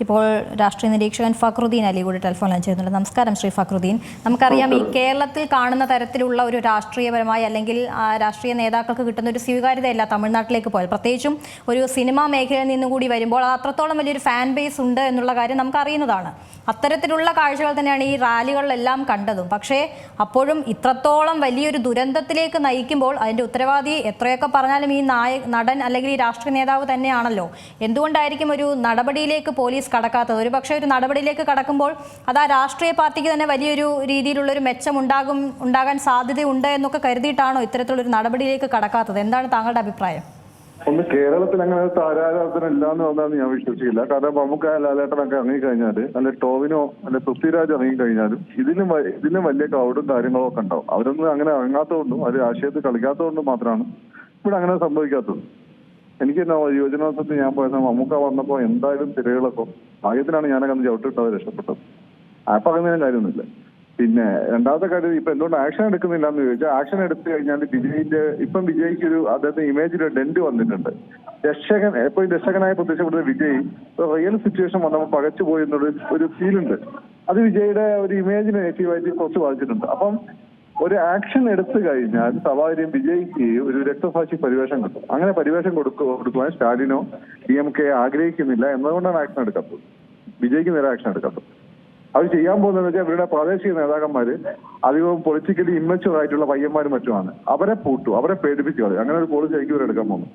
ഇപ്പോൾ രാഷ്ട്രീയ നിരീക്ഷകൻ ഫക്രുദ്ദീൻ അലി കൂടി ടെലിഫോൺ ലൈൻ ചെയ്യുന്നുണ്ട് നമസ്കാരം ശ്രീ ഫക്രുദ്ദീൻ. നമുക്കറിയാം ഈ കേരളത്തിൽ കാണുന്ന തരത്തിലുള്ള ഒരു രാഷ്ട്രീയപരമായ അല്ലെങ്കിൽ ആ, രാഷ്ട്രീയ നേതാക്കൾക്ക് കിട്ടുന്ന ഒരു സ്വീകാര്യതയല്ല തമിഴ്നാട്ടിലേക്ക് പോയാൽ. പ്രത്യേകിച്ചും ഒരു സിനിമാ മേഖലയിൽ നിന്നും കൂടി വരുമ്പോൾ അത് അത്രത്തോളം വലിയൊരു ഫാൻ ബേസ് ഉണ്ട് എന്നുള്ള കാര്യം നമുക്കറിയുന്നതാണ്. അത്തരത്തിലുള്ള കാഴ്ചകൾ തന്നെയാണ് ഈ റാലികളിലെല്ലാം കണ്ടതും. പക്ഷേ അപ്പോഴും ഇത്രത്തോളം വലിയൊരു ദുരന്തത്തിലേക്ക് നയിക്കുമ്പോൾ അതിന്റെ ഉത്തരവാദി എത്രയൊക്കെ പറഞ്ഞാലും ഈ നായ നടൻ അല്ലെങ്കിൽ ഈ രാഷ്ട്രീയ നേതാവ് തന്നെയാണല്ലോ. എന്തുകൊണ്ടായിരിക്കും ഒരു നടപടിയിലേക്ക് പോലീസ് കടക്കാത്തത്. ഒരു പക്ഷേ ഒരു നടപടിയിലേക്ക് കടക്കുമ്പോൾ അത് ആ രാഷ്ട്രീയ പാർട്ടിക്ക് തന്നെ വലിയൊരു രീതിയിലുള്ളൊരു മെച്ചം ഉണ്ടാകും ഉണ്ടാകാൻ സാധ്യതയുണ്ട് എന്നൊക്കെ കരുതിയിട്ടാണോ ഇത്തരത്തിലുള്ളൊരു നടപടിയിലേക്ക് കടക്കാത്തത്? എന്താണ് താങ്കളുടെ അഭിപ്രായം? ഒന്ന് കേരളത്തിൽ അങ്ങനെ താരാരാധന ഇല്ലാന്ന് വന്നാന്ന് ഞാൻ വിശ്വസിക്കില്ല. കാരണം നമുക്ക് ലാലേട്ടനൊക്കെ ഇറങ്ങിക്കഴിഞ്ഞാൽ അല്ലെ ടോവിനോ അല്ലെ പൃഥ്വിരാജ് ഇറങ്ങിക്കഴിഞ്ഞാലും ഇതിലും ഇതിലും വലിയ ക്രൗഡും കാര്യങ്ങളും ഒക്കെ ഉണ്ടാവും. അവരൊന്നും അങ്ങനെ ഇറങ്ങാത്തതുകൊണ്ടും അവർ ആശയത്തിൽ കളിക്കാത്തതുകൊണ്ടും മാത്രമാണ് ഇവിടെ അങ്ങനെ സംഭവിക്കാത്തത്. എനിക്ക് യുവജനോത്സവത്തിൽ ഞാൻ പോയത് മമ്മൂക്ക വന്നപ്പോ എന്തായാലും തിരകളൊക്കെ ഭാഗ്യത്തിനാണ് ഞാനൊക്കെ അന്ന് ചവിട്ടിട്ടത് രക്ഷപ്പെട്ടത്. ആ അങ്ങനെ കാര്യമൊന്നുമില്ല. പിന്നെ രണ്ടാമത്തെ കാര്യം ഇപ്പൊ എന്തുകൊണ്ട് ആക്ഷൻ എടുക്കുന്നില്ല എന്ന് ചോദിച്ചാൽ ആക്ഷൻ എടുത്തു കഴിഞ്ഞാൽ വിജയിന്റെ ഇപ്പം വിജയ്ക്ക് ഒരു അദ്ദേഹത്തെ ഇമേജിൽ ഡെന്റ് വന്നിട്ടുണ്ട്. രക്ഷകൻ ഇപ്പൊ ഈ രക്ഷകനായ പ്രത്യക്ഷപ്പെടുന്ന വിജയ് റിയൽ സിറ്റുവേഷൻ വന്നപ്പോൾ പകച്ചു പോയി എന്നൊരു ഒരു ഫീൽ ഉണ്ട്. അത് വിജയുടെ ഒരു ഇമേജിനെ നെഗറ്റീവായിട്ട് കുറച്ച് ബാധിച്ചിട്ടുണ്ട്. അപ്പം ഒരു ആക്ഷൻ എടുത്തു കഴിഞ്ഞാൽ സവാര്യം വിജയിക്കുകയും ഒരു രക്തസാക്ഷി പരിവേഷം കിട്ടും. അങ്ങനെ പരിവേഷം കൊടുക്കുക കൊടുക്കുവാൻ സ്റ്റാലിനോ ഡി എം കെ ആഗ്രഹിക്കുന്നില്ല എന്നതുകൊണ്ടാണ് ആക്ഷൻ എടുക്കാത്തത് വിജയിക്ക് നേരെ ആക്ഷൻ എടുക്കാത്തത് അത് ചെയ്യാൻ പോകുന്നതെന്ന് വെച്ചാൽ ഇവരുടെ പ്രാദേശിക നേതാക്കന്മാര് അധികവും പൊളിറ്റിക്കലി ഇമ്മച്ചുവർ ആയിട്ടുള്ള പയ്യന്മാരും മറ്റുമാണ്. അവരെ പൂട്ടു അവരെ പേടിപ്പിച്ചു കളയും. അങ്ങനെ ഒരു പോളിസി ആയിരിക്കും ഇവരെടുക്കാൻ പോകുന്നത്.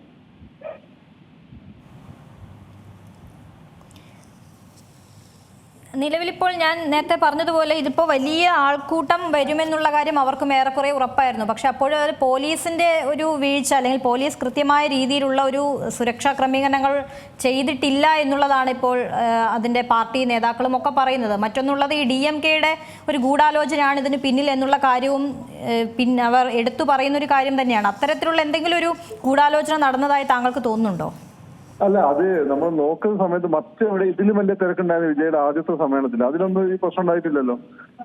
നിലവിലിപ്പോൾ ഞാൻ നേരത്തെ പറഞ്ഞതുപോലെ ഇതിപ്പോൾ വലിയ ആൾക്കൂട്ടം വരുമെന്നുള്ള കാര്യം അവർക്കും ഏറെക്കുറെ ഉറപ്പായിരുന്നു. പക്ഷെ അപ്പോഴും അത് പോലീസിന്റെ ഒരു വീഴ്ച അല്ലെങ്കിൽ പോലീസ് കൃത്യമായ രീതിയിലുള്ള ഒരു സുരക്ഷാ ക്രമീകരണങ്ങൾ ചെയ്തിട്ടില്ല എന്നുള്ളതാണ് ഇപ്പോൾ അതിന്റെ പാർട്ടി നേതാക്കളും ഒക്കെ പറയുന്നത്. മറ്റൊന്നുള്ളത് ഈ ഡി എം കെയുടെ ഒരു ഗൂഢാലോചനയാണ് ഇതിന് പിന്നിൽ എന്നുള്ള കാര്യവും പിന്നെ അവർ എടുത്തു പറയുന്ന ഒരു കാര്യം തന്നെയാണ്. അത്തരത്തിലുള്ള എന്തെങ്കിലും ഒരു ഗൂഢാലോചന നടന്നതായി താങ്കൾക്ക് തോന്നുന്നുണ്ടോ? അല്ല അത് നമ്മൾ നോക്കുന്ന സമയത്ത് മറ്റെവിടെ ഇതിലും വലിയ തിരക്കുണ്ടായിരുന്നു വിജയുടെ ആദ്യത്തെ സമ്മേളനത്തിൽ അതിലൊന്നും ഈ പ്രശ്നം ഉണ്ടായിട്ടില്ലല്ലോ.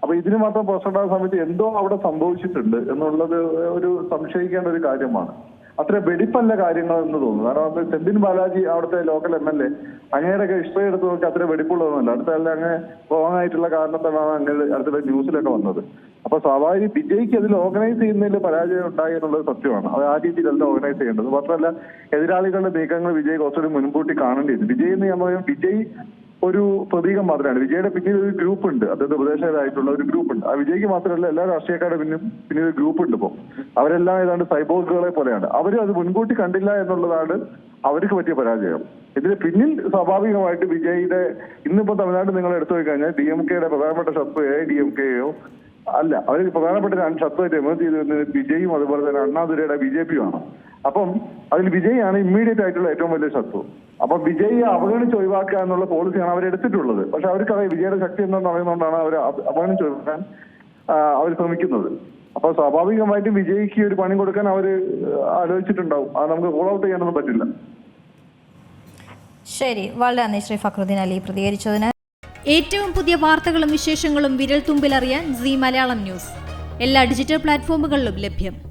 അപ്പൊ ഇതിന് മാത്രം പ്രശ്നം ഉണ്ടായ സമയത്ത് എന്തോ അവിടെ സംഭവിച്ചിട്ടുണ്ട് എന്നുള്ളത് ഒരു സംശയിക്കേണ്ട ഒരു കാര്യമാണ്. അത്ര വെടിപ്പല്ല കാര്യങ്ങൾ എന്ന് തോന്നുന്നു. കാരണം സെന്തിൻ ബാലാജി അവിടുത്തെ ലോക്കൽ എം എൽ എ അങ്ങനെയൊക്കെ ഹിസ്റ്ററി എടുത്ത് നോക്കി അത്ര വെടിപ്പുള്ളതൊന്നുമല്ല. അടുത്ത കാലം അങ്ങനെ റോങ് ആയിട്ടുള്ള കാരണത്തിലാണ് അങ്ങനെ അടുത്ത ന്യൂസിലൊക്കെ വന്നത്. അപ്പൊ സ്വാഭാവിക വിജയ്ക്ക് അതിൽ ഓർഗനൈസ് ചെയ്യുന്നതിൽ പരാജയം ഉണ്ടായി എന്നുള്ളത് സത്യമാണ്. അത് ആ രീതിയിലല്ല ഓർഗനൈസ് ചെയ്യേണ്ടത്. മാത്രമല്ല എതിരാളികളുടെ നീക്കങ്ങൾ വിജയ് കുറച്ചുകൂടി മുൻകൂട്ടി കാണേണ്ടിയിരുന്നു വിജയ് എന്ന് ഞാൻ പറയും വിജയ് ഒരു പ്രതീകം മാത്രമാണ്. വിജയുടെ പിന്നിൽ ഒരു ഗ്രൂപ്പ് ഉണ്ട്. അതായത് ഉപദേശകരായിട്ടുള്ള ഒരു ഗ്രൂപ്പ് ഉണ്ട്. ആ വിജയ്ക്ക് മാത്രമല്ല എല്ലാ രാഷ്ട്രീയക്കാരുടെ പിന്നും പിന്നിൽ ഒരു ഗ്രൂപ്പ് ഉണ്ട് ഇപ്പോ. അവരെല്ലാം ഏതാണ്ട് സൈബോർഗുകളെ പോലെയാണ്. അവർ അത് മുൻകൂട്ടി കണ്ടില്ല എന്നുള്ളതാണ് അവർക്ക് പറ്റിയ പരാജയം. ഇതിന് പിന്നിൽ സ്വാഭാവികമായിട്ട് വിജയുടെ ഇന്നിപ്പോ തമിഴ്നാട് നിങ്ങൾ എടുത്തു കഴിഞ്ഞാൽ ഡി എം കെയുടെ പ്രധാനപ്പെട്ട ശത്രു എ ഡി എം കെയോ അല്ല. അവർ പ്രധാനപ്പെട്ട ശത്രുവായിട്ട് ചെയ്തിരുന്നത് വിജയും അതുപോലെ തന്നെ അണ്ണാദുരയുടെ ബി ജെ പിയുമാണ്. അപ്പം അതിൽ വിജയാണ് ഇമ്മീഡിയറ്റ് ആയിട്ടുള്ള ഏറ്റവും വലിയ ശത്രു. അപ്പൊ വിജയെ അവഗണിച്ച് ഒഴിവാക്കുക എന്നുള്ള പോളിസിയാണ് അവർ എടുത്തിട്ടുള്ളത്. പക്ഷെ അതായത് വിജയുടെ ശക്തി എന്താണെന്ന് അറിയുന്നതുകൊണ്ടാണ് അവർ അവഗണിച്ച് ഒഴിവാക്കാൻ അവർ ശ്രമിക്കുന്നത്. അപ്പൊ സ്വാഭാവികമായിട്ടും വിജയ്ക്ക് ഒരു പണി കൊടുക്കാൻ അവർ ആലോചിച്ചിട്ടുണ്ടാവും. അത് നമുക്ക് കോൾ ഔട്ട് ചെയ്യാനൊന്നും പറ്റില്ല. ശരി. വളരെ നന്ദി ശ്രീ ഫക്രുദ്ദീൻ അലി പ്രതികരിച്ചതിന്. ഏറ്റവും പുതിയ വാർത്തകളും വിശേഷങ്ങളും വിരൽ തുമ്പിലറിയാൻ സി മലയാളം ന്യൂസ്. എല്ലാ ഡിജിറ്റൽ പ്ലാറ്റ്ഫോമുകളിലും ലഭ്യം.